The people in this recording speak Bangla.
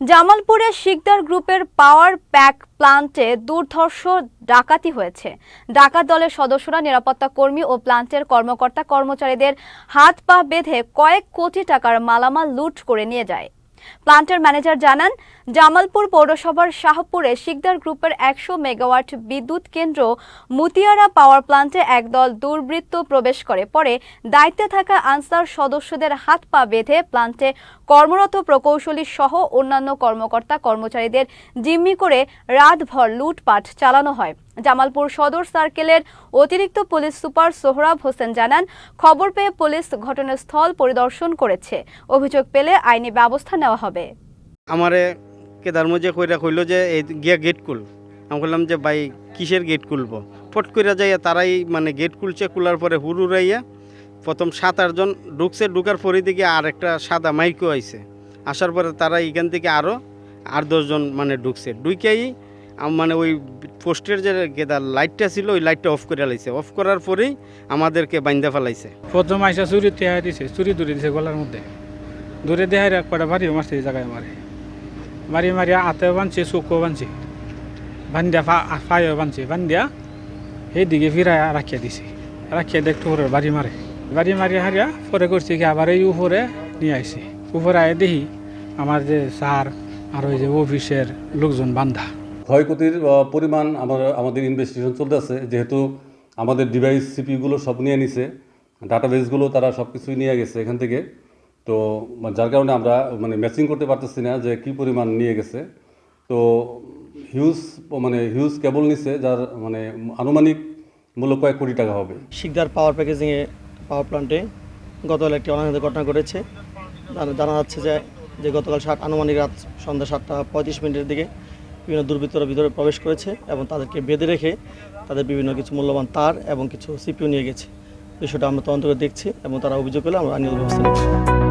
জামালপুরে শিকদার গ্রুপের পাওয়ার প্যাক প্লান্টে দুর্ধর্ষ ডাকাতি হয়েছে। ডাকাত দলের সদস্যরা নিরাপত্তা কর্মী ও প্লান্টের কর্মকর্তা কর্মচারীদের হাত পা বেঁধে কয়েক কোটি টাকার মালামাল লুট করে নিয়ে যায়। প্লান্টের ম্যানেজার জানান জামালপুর পৌরসভার শাহপুরে শিকদার গ্রুপের একশো মেগাওয়াট বিদ্যুৎ কেন্দ্র মুতিয়ারা পাওয়ার প্লান্টে একদল দুর্বৃত্ত প্রবেশ করে। পরে দায়িত্বে থাকা আনসার সদস্যদের হাত পা বেঁধে প্লান্টে কর্মরত প্রকৌশলী সহ অন্যান্য কর্মকর্তা কর্মচারীদের জিম্মি করে রাতভর লুটপাট চালানো হয়। জামালপুর সদর সার্কেলের অতিরিক্ত পুলিশ সুপার সোহরাব হোসেন জানান, খবর পেয়ে পুলিশ ঘটনাস্থল পরিদর্শন করেছে। অভিযোগ পেলে আইনি ব্যবস্থা নেওয়া হবে। আমারে কেদার মধ্যে কইরা কইলো যে, এই গিয়া গেট খুল। আমি বললাম যে, ভাই, কিসের গেট খুলবো? ফট কইরা যাইয়া তারাই মানে গেট খুলছে, খোলার পরে হুড় উড়াইয়া প্রথম সাত আটজন ঢুকছে, ঢুকার পরে দিকে আর একটা সাদা মাইকও আইছে। আসার পরে তারা এখান থেকে আরও আর দশজন মানে ঢুকছে। ঢুকেই মানে ওই পোস্টের যে গেদার লাইটটা ছিল, ওই লাইটটা অফ করে লাইছে। অফ করার পরেই আমাদেরকে বাইন্দা ফেলাইছে। প্রথম আইসা চুরি তেহাই দিছে, চুরি দূরে দিছে গলার মধ্যে। দূরে দেহাই কটা বাড়িও মারছে এই জায়গায় মারে। মারি মারি হাতে বানছে চোখও বানছে বান্ধিয়া ফাইও বানছে বান্ধিয়া সেই দিকে ফিরাই রাখিয়া দিছে। রাখিয়া দেখতে পরে বাড়ি মারে বাড়ি মারি হারিয়া পরে করছে কি আবার এই উপরে নিয়ে আইছে উপরে আয় দেখি আমার যে স্যার আর ওই যে অফিসের লোকজন বান্ধা। ক্ষয়ক্ষতির পরিমাণ আমার আমাদের ইনভেস্টিগেশন চলতেছে যেহেতু আমাদের ডিভাইস সিপিগুলো সব নিয়ে নিছে। ডাটাবেসগুলো তারা সব কিছুই নিয়ে গেছে এখান থেকে। তো যার কারণে আমরা মানে ম্যাচিং করতে পারতেছি না যে কী পরিমাণ নিয়ে গেছে। তো হিউজ মানে হিউজ কেবল নিছে, যার মানে আনুমানিক মূল্য কয়েক কোটি টাকা হবে। শিকদার পাওয়ার প্যাকেজিংয়ে পাওয়ার প্ল্যান্টে গতকাল একটি অনাহিত ঘটনা ঘটেছে। জানা যাচ্ছে যে যে গতকাল সাত, আনুমানিক রাত সন্ধ্যা সাতটা পঁয়ত্রিশ মিনিটের দিকে বিভিন্ন দুর্বৃত্তরা ভিতরে প্রবেশ করেছে এবং তাদেরকে বেঁধে রেখে তাদের বিভিন্ন কিছু মূল্যবান তার এবং কিছু সিপিও নিয়ে গেছে। বিষয়টা আমরা তদন্ত করে দেখছি এবং তারা অভিযোগ করলে আমরা আইনি ব্যবস্থা নেব।